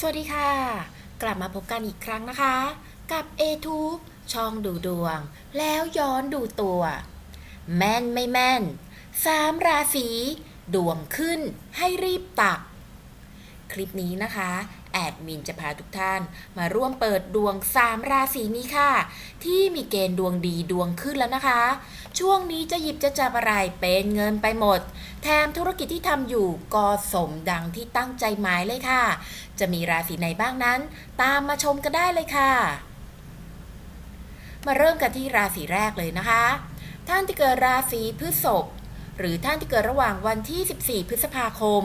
สวัสดีค่ะ กลับมาพบกันอีกครั้งนะคะ กับ a t u b e ช่องดูดวง แล้วย้อนดูตัว แม่นไม่แม่นสามราศีดวงขึ้นให้รีบตัก คลิปนี้นะคะ แอดมินจะพาทุกท่าน มาร่วมเปิดดวง 3 ราศีนี้ค่ะ ที่มีเกณฑ์ดวงดีดวงขึ้นแล้วนะคะ ช่วงนี้จะหยิบจะจับอะไรเป็นเงินไปหมด แถมธุรกิจที่ทำอยู่ก็สมดังที่ตั้งใจหมายเลยค่ะ จะมีราศีไหนบ้างนั้น ตามมาชมกันได้เลยค่ะ มาเริ่มกันที่ราศีแรกเลยนะคะ ท่านที่เกิดราศีพฤษภหรือท่านที่เกิดระหว่างวันที่ 14 พฤษภาคม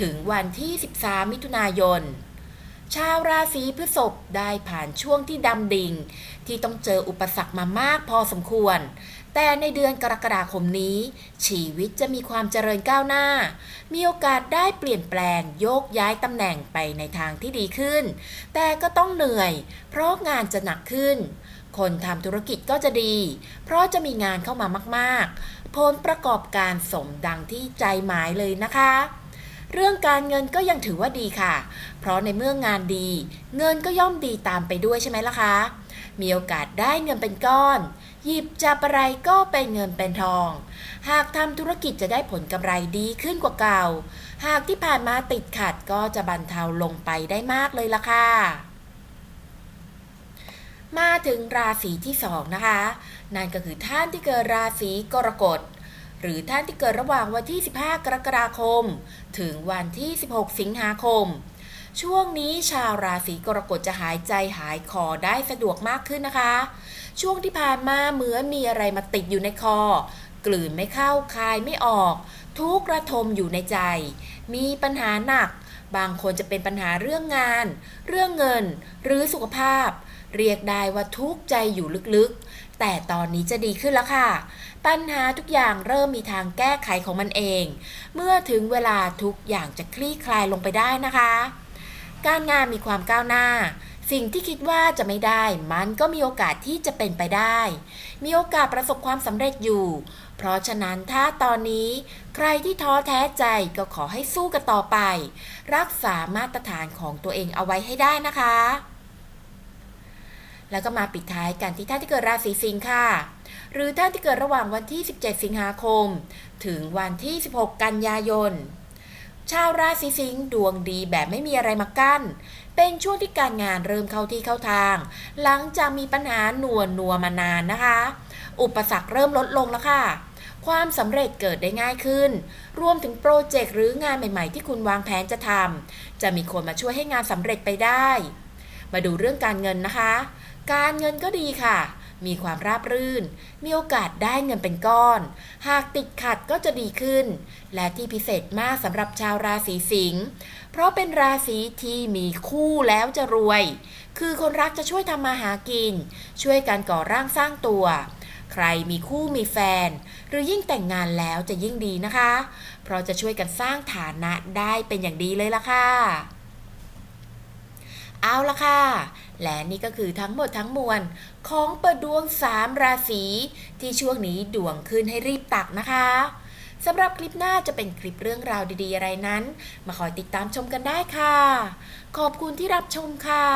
ถึงวันที่ 13 มิถุนายน ชาวราศีพฤษภได้ผ่านช่วงที่ดำดิ่ง ที่ต้องเจออุปสรรคมามากพอสมควร แต่ในเดือนกรกฎาคมนี้ ชีวิตจะมีความเจริญก้าวหน้า มีโอกาสได้เปลี่ยนแปลงโยกย้ายตำแหน่งไปในทางที่ดีขึ้น แต่ก็ต้องเหนื่อย เพราะงานจะหนักขึ้น คนทำธุรกิจก็จะดี เพราะจะมีงานเข้ามามาก ๆ ผลประกอบการสมดังที่ใจหมายเลยนะคะ เรื่องการเงินก็ยังถือว่าดีค่ะ เพราะในเมื่องานดี เงินก็ย่อมดีตามไปด้วยใช่ไหมล่ะคะ มีโอกาสได้เงินเป็นก้อน หยิบจับอะไรก็เป็นเงินเป็นทอง หากทำธุรกิจจะได้ผลกำไรดีขึ้นกว่าเก่า หากที่ผ่านมาติดขัดก็จะบรรเทาลงไปได้มากเลยล่ะค่ะมาถึงราศีที่สองนะคะ นั่นก็คือท่านที่เกิดราศีกรกฎ หรือท่านที่เกิดระหว่างวันที่ 15 กรกฎาคม ถึงวันที่ 16 สิงหาคม ช่วงนี้ชาวราศีกรกฎจะหายใจหายคอได้สะดวกมากขึ้นนะคะ ช่วงที่ผ่านมาเหมือนมีอะไรมาติดอยู่ในคอ กลืนไม่เข้าคายไม่ออก ทุกระทมอยู่ในใจ มีปัญหาหนัก บางคนจะเป็นปัญหาเรื่องงาน เรื่องเงิน หรือสุขภาพ เรียกได้ว่าทุกใจอยู่ลึกๆ แต่ตอนนี้จะดีขึ้นแล้วค่ะ ปัญหาทุกอย่างเริ่มมีทางแก้ไขของมันเอง เมื่อถึงเวลาทุกอย่างจะคลี่คลายลงไปได้นะคะ การงานมีความก้าวหน้า สิ่งที่คิดว่าจะไม่ได้ มันก็มีโอกาสที่จะเป็นไปได้ มีโอกาสประสบความสำเร็จอยู่ เพราะฉะนั้นถ้าตอนนี้ใครที่ท้อแท้ใจก็ขอให้สู้กันต่อไป รักษามาตรฐานของตัวเองเอาไว้ให้ได้นะคะ แล้วก็มาปิดท้ายกันที่ท่านที่เกิดราศีสิงค์ค่ะ หรือท่านที่เกิดระหว่างวันที่ 17 สิงหาคม ถึงวันที่ 16 กันยายน ชาวราศีสิงห์ดวงดีแบบไม่มีอะไรมากั้น เป็นช่วงที่การงานเริ่มเข้าที่เข้าทาง หลังจากมีปัญหาหนัวนัวมานานนะคะ อุปสรรคเริ่มลดลงแล้วค่ะ ความสำเร็จเกิดได้ง่ายขึ้น รวมถึงโปรเจกต์หรืองานใหม่ ๆ ที่คุณวางแผนจะทำจะมีคนมาช่วยให้งานสำเร็จไปได้ มาดูเรื่องการเงินนะคะ การเงินก็ดีค่ะ มีความราบรื่น มีโอกาสได้เงินเป็นก้อน หากติดขัดก็จะดีขึ้น และที่พิเศษมากสำหรับชาวราศีสิงห์ เพราะเป็นราศีที่มีคู่แล้วจะรวย คือคนรักจะช่วยทำมาหากิน ช่วยกันก่อร่างสร้างตัวใครมีคู่มีแฟน หรือยิ่งแต่งงานแล้วจะยิ่งดีนะคะ เพราะจะช่วยกันสร้างฐานะได้เป็นอย่างดีเลยล่ะค่ะ เอาละค่ะ และนี่ก็คือทั้งหมดทั้งมวล ของเปิดดวง 3 ราศีที่ช่วงนี้ดวงขึ้นให้รีบตักนะคะสำหรับคลิปหน้าจะเป็นคลิปเรื่องราวดีๆ อะไรนั้น มาคอยติดตามชมกันได้ค่ะ ขอบคุณที่รับชมค่ะ